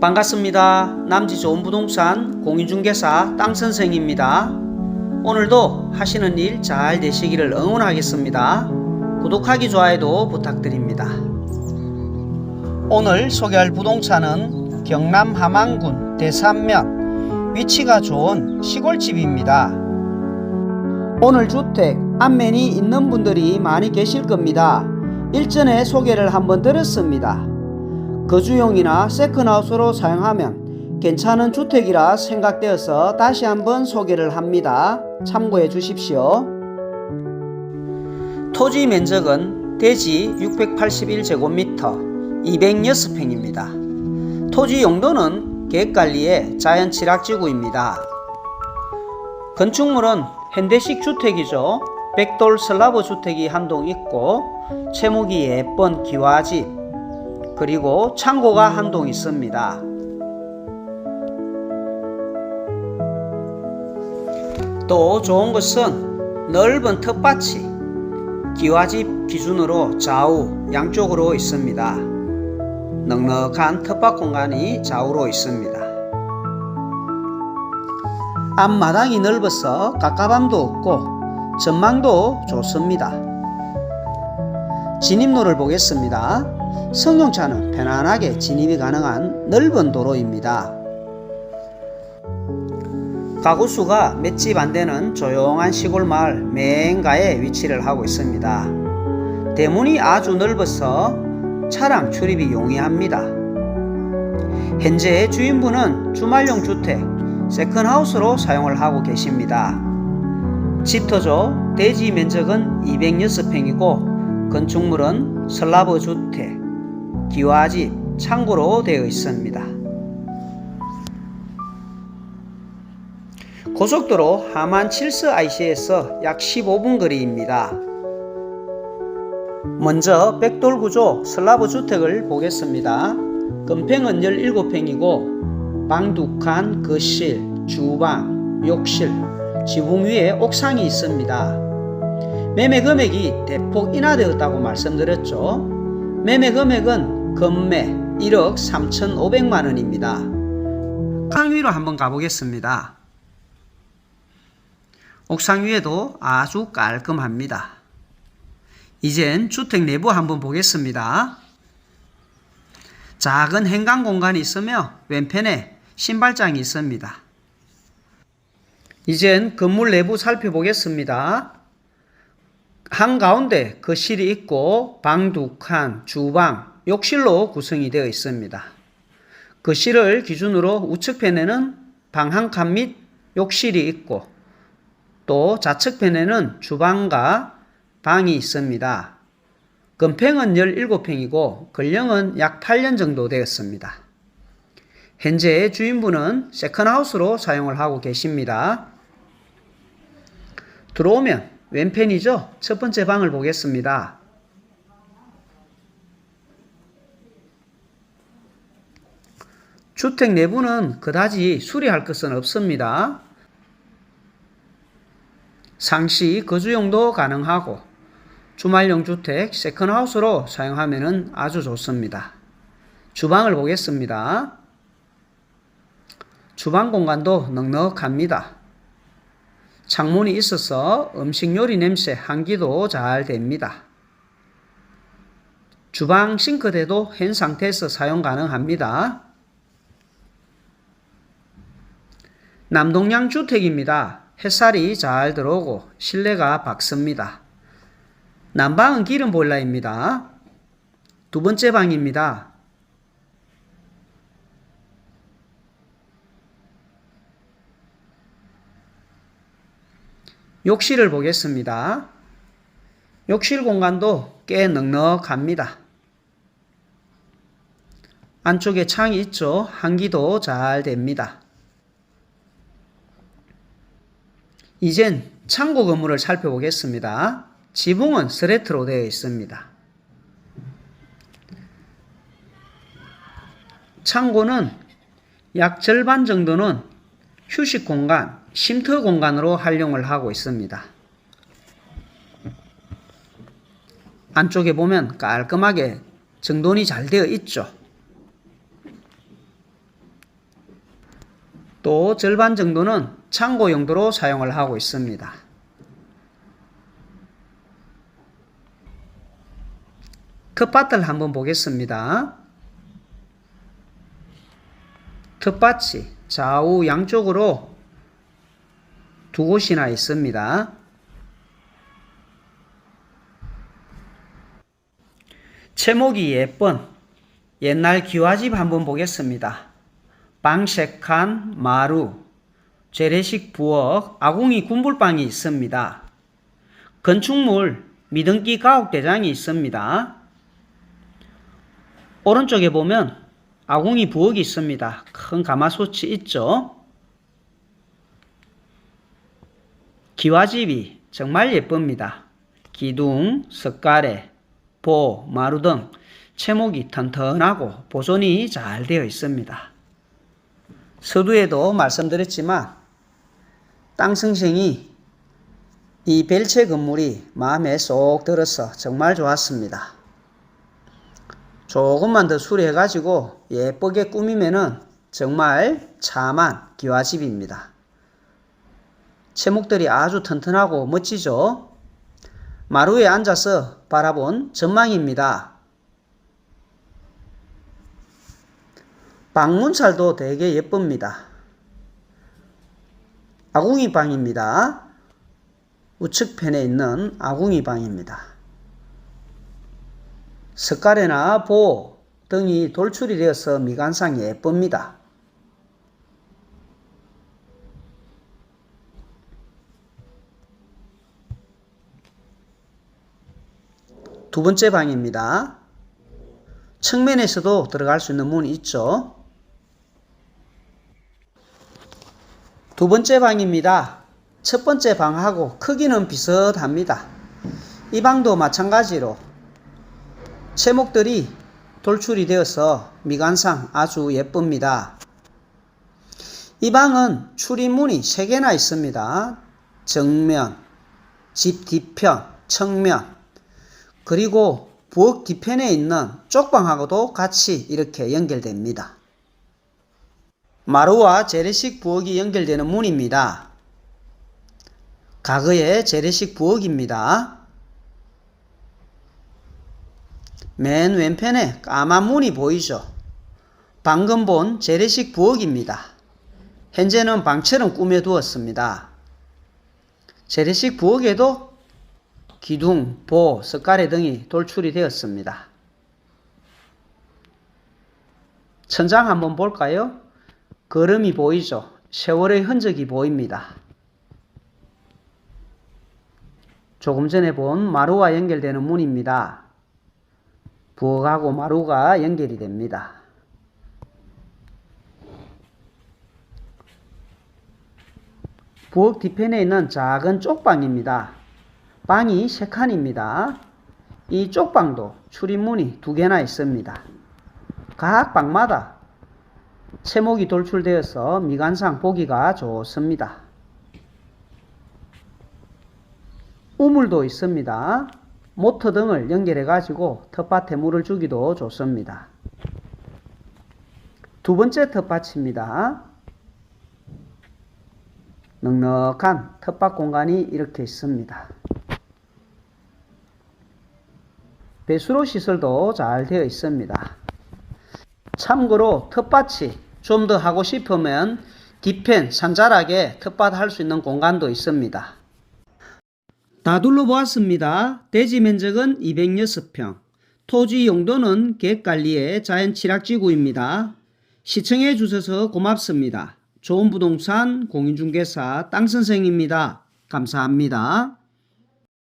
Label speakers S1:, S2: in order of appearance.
S1: 반갑습니다. 남지 좋은 부동산 공인중개사 땅선생입니다. 오늘도 하시는 일 잘 되시기를 응원하겠습니다. 구독하기 좋아요도 부탁드립니다. 오늘 소개할 부동산은 경남 함안군 대산면 위치가 좋은 시골집입니다. 오늘 주택 안면이 있는 분들이 많이 계실 겁니다. 일전에 소개를 한번 들었습니다. 거주용이나 세컨하우스로 사용하면 괜찮은 주택이라 생각되어서 다시 한번 소개를 합니다. 참고해 주십시오. 토지 면적은 대지 681제곱미터 206평입니다. 토지 용도는 계획관리의 자연 칠학지구입니다. 건축물은 현대식 주택이죠. 백돌 슬라브 주택이 한 동 있고 채목이 예쁜 기와집 그리고 창고가 한 동 있습니다. 또 좋은 것은 넓은 텃밭이 기와집 기준으로 좌우 양쪽으로 있습니다. 넉넉한 텃밭 공간이 좌우로 있습니다. 앞마당이 넓어서 깝깝함도 없고 전망도 좋습니다. 진입로를 보겠습니다. 승용차는 편안하게 진입이 가능한 넓은 도로입니다. 가구 수가 몇 집 안 되는 조용한 시골 마을 맹가에 위치를 하고 있습니다. 대문이 아주 넓어서 차량 출입이 용이합니다. 현재 주인분은 주말용 주택 세컨하우스로 사용을 하고 계십니다. 집터조 대지 면적은 206평이고 건축물은 슬라브 주택, 기와집, 창고로 되어 있습니다. 고속도로 하만 칠스 IC에서 약 15분 거리입니다. 먼저 백돌 구조 슬라브 주택을 보겠습니다. 건평은 17평이고 방 두 칸, 거실, 주방, 욕실, 지붕 위에 옥상이 있습니다. 매매 금액이 대폭 인하되었다고 말씀드렸죠. 매매 금액은 건매 1억 3,500만 원입니다. 강 위로 한번 가보겠습니다. 옥상 위에도 아주 깔끔합니다. 이젠 주택 내부 한번 보겠습니다. 작은 행강 공간이 있으며 왼편에 신발장이 있습니다. 이젠 건물 내부 살펴보겠습니다. 한가운데 거실이 있고 방 두 칸, 주방, 욕실로 구성이 되어 있습니다. 거실을 기준으로 우측편에는 방 한 칸 및 욕실이 있고 또 좌측편에는 주방과 방이 있습니다. 건평은 17평이고 건령은 약 8년 정도 되었습니다. 현재 주인분은 세컨하우스로 사용을 하고 계십니다. 들어오면 왼편이죠. 첫 번째 방을 보겠습니다. 주택 내부는 그다지 수리할 것은 없습니다. 상시 거주용도 가능하고 주말용 주택 세컨하우스로 사용하면 아주 좋습니다. 주방을 보겠습니다. 주방 공간도 넉넉합니다. 창문이 있어서 음식 요리 냄새 환기도 잘 됩니다. 주방 싱크대도 현 상태에서 사용 가능합니다. 남동양 주택입니다. 햇살이 잘 들어오고 실내가 밝습니다. 난방은 기름 보일러입니다. 두 번째 방입니다. 욕실을 보겠습니다. 욕실 공간도 꽤 넉넉합니다. 안쪽에 창이 있죠. 환기도 잘 됩니다. 이젠 창고 건물을 살펴보겠습니다. 지붕은 스레트로 되어 있습니다. 창고는 약 절반 정도는 휴식 공간, 쉼터 공간으로 활용을 하고 있습니다. 안쪽에 보면 깔끔하게 정돈이 잘 되어 있죠. 또 절반 정도는 창고 용도로 사용을 하고 있습니다. 텃밭을 한번 보겠습니다. 텃밭이 좌우 양쪽으로 두 곳이나 있습니다. 채목이 예쁜 옛날 기와집 한번 보겠습니다. 방색한 마루, 재래식 부엌, 아궁이 군불방이 있습니다. 건축물 미등기 가옥대장이 있습니다. 오른쪽에 보면 아궁이 부엌이 있습니다. 큰 가마솥이 있죠. 기와집이 정말 예쁩니다. 기둥, 석가래, 보, 마루 등 채목이 튼튼하고 보존이 잘 되어 있습니다. 서두에도 말씀드렸지만 땅승생이 이 벨체 건물이 마음에 쏙 들어서 정말 좋았습니다. 조금만 더 수리해가지고 예쁘게 꾸미면은 정말 참한 기와집입니다. 채목들이 아주 튼튼하고 멋지죠? 마루에 앉아서 바라본 전망입니다. 방문살도 되게 예쁩니다. 아궁이 방입니다. 우측편에 있는 아궁이 방입니다. 석가래나 보 등이 돌출이 되어서 미관상 예쁩니다. 두 번째 방입니다. 측면에서도 들어갈 수 있는 문이 있죠. 두 번째 방입니다. 첫 번째 방하고 크기는 비슷합니다. 이 방도 마찬가지로 채목들이 돌출이 되어서 미관상 아주 예쁩니다. 이 방은 출입문이 3개나 있습니다. 정면, 집 뒤편, 측면, 그리고 부엌 뒤편에 있는 쪽방하고도 같이 이렇게 연결됩니다. 마루와 재래식 부엌이 연결되는 문입니다. 과거의 재래식 부엌입니다. 맨 왼편에 까만 문이 보이죠? 방금 본 재래식 부엌입니다. 현재는 방처럼 꾸며두었습니다. 재래식 부엌에도 기둥, 보, 석가래 등이 돌출이 되었습니다. 천장 한번 볼까요? 걸음이 보이죠? 세월의 흔적이 보입니다. 조금 전에 본 마루와 연결되는 문입니다. 부엌하고 마루가 연결이 됩니다. 부엌 뒤편에 있는 작은 쪽방입니다. 방이 세 칸입니다. 이 쪽 방도 출입문이 두 개나 있습니다. 각 방마다 채목이 돌출되어서 미관상 보기가 좋습니다. 우물도 있습니다. 모터 등을 연결해 가지고 텃밭에 물을 주기도 좋습니다. 두 번째 텃밭입니다. 넉넉한 텃밭 공간이 이렇게 있습니다. 배수로 시설도 잘 되어 있습니다. 참고로 텃밭이 좀 더 하고 싶으면 뒤편 산자락에 텃밭 할 수 있는 공간도 있습니다. 다 둘러보았습니다. 대지 면적은 206평, 토지 용도는 계획관리의 자연 칠학지구입니다. 시청해 주셔서 고맙습니다. 좋은 부동산 공인중개사 땅선생입니다. 감사합니다.